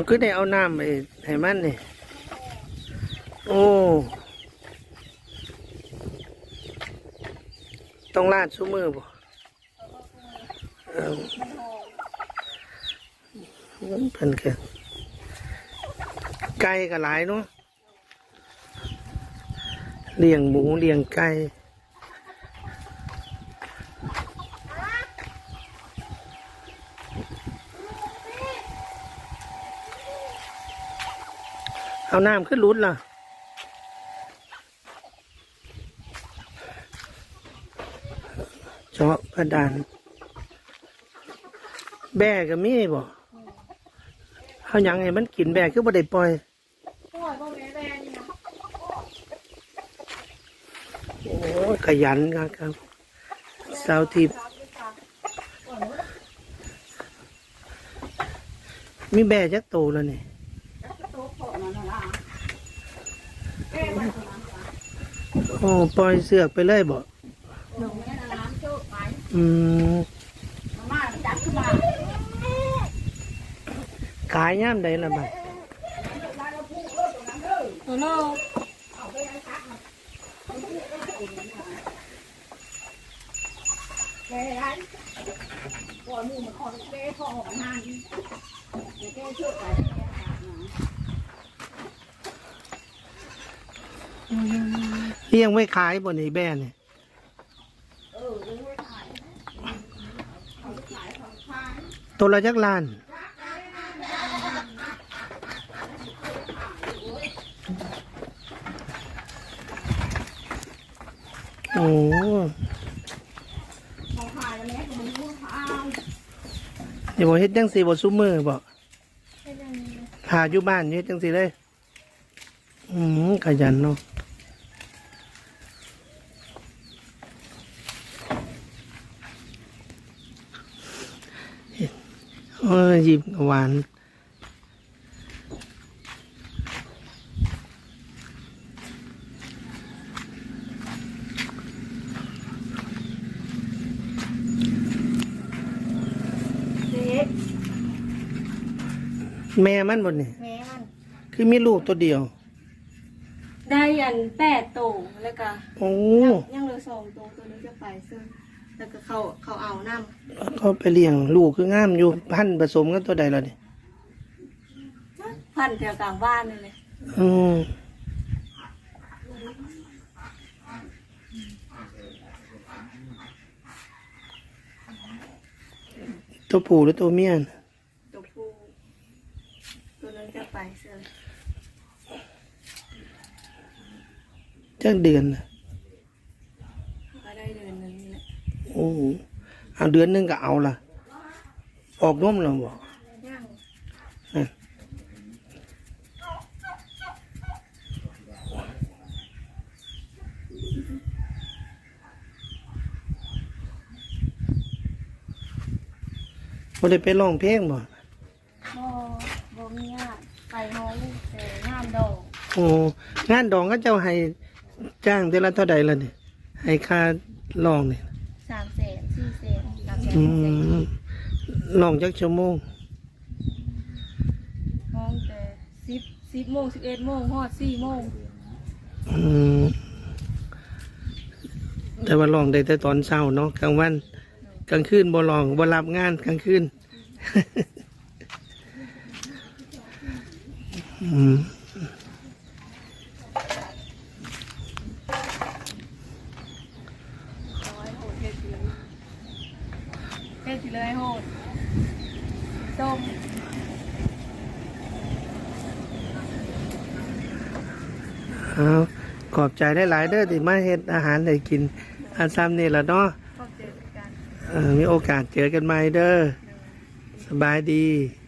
มันก็ได้เอาน้ำไปให้มันนี่ โอ้ ต้องลาดซุมือบ่เออมันเพิ่นไก่ก็หลายเนาะเลี้ยงหมูเลี้ยงไก่ เอาน้ำขึ้นรุดล่ะ เจาะกระดาน แบกก็มีบ่เอาหยังให้มันกินแบกคือบ่ได้ปล่อยโอ้ขยันครับครับสาวทิพมีแบกจักโตแล้วนี่ โตโตนั่นน่ะล่ะแม่มันตัวนั้นล่ะ โอ้ปล่อยเสือกไปเลยบ่หนูแม่น่ะน้ำโจกไปอืมมาม่าจับขึ้นมายย่ามใดล่ะบัดตัวโลแม่ไรก่อนหมูมั นขอแม่ขอของนานเดี๋ยวแกช่วยไปเลี้ยงไว้ขายบ่นี่แบนี่เออเลี้ยงไว้ขายเขาขายของขายตัวละจักล้านโอ้ของขายแล้วแม่ก็มันรู้ขายอย่าบอกเฮ็ดจังสีบ่ซุมือบ่พาอยู่บ้านเฮ็ดจังสีเลย อืมขยันเนาะ เออหยิบหวานเด็กแม่มันบ่นี่แม่มัน คือมีลูกตัวเดียว ได้ยันแปดโตวแล้วก็โอ้ยังเหลือสองตัวตัวนึงจะไปซึ่ง แล้วก็เขาเขาเอาน้เขาไปเลี้ยงลูกคืองามอยู่พันธุ์ผสมกันตัวใดแล้วนี่ำพันแถวกลางบ้านนี่เลยอืมตัวผู้หรือตัวเมียน่ะตัวผู้ตัวนึงจะไปซึ่งจักเดือนน่ะ ก็ได้เดือนหนึงนี่แหละ โอ้โหเอาเดือนหนึงก็เอาล่ะออกนมแล้วบ่ย่างบ่ได้ไปร้องเพลงบ่บ่บ่มีญาติไปห้องแต่งามดอกโอ้งานดองก็เจ้าให้จ้างเดือนละเท่าใดล่ะนี่ให้ค่าร้องนี่ สามแสนสี่แสนสามแสนอืสี่แสนมร้องจักชั่วโมง ห้องแต่สิบสิบโมงสิบเอ็ดโมงฮอดสี่โมงอืมแต่ว่าร้องได้แต่ตอนเช้าเนาะกลางวันกลางคืนบ่ร้องบ่รับงานกลางคืนอืม ร้อยโหดเฮ็ดสิเลย เฮ็ดสิเลยโหดส้มเอาขอบใจได้หลายๆเด้อที่มาเฮ็ดอาหารให้กินอาซ้ำนี่ล่ะเนาะพบเจอกัน เออมีโอกาสเจอกันใหม่เด้อสบายดีส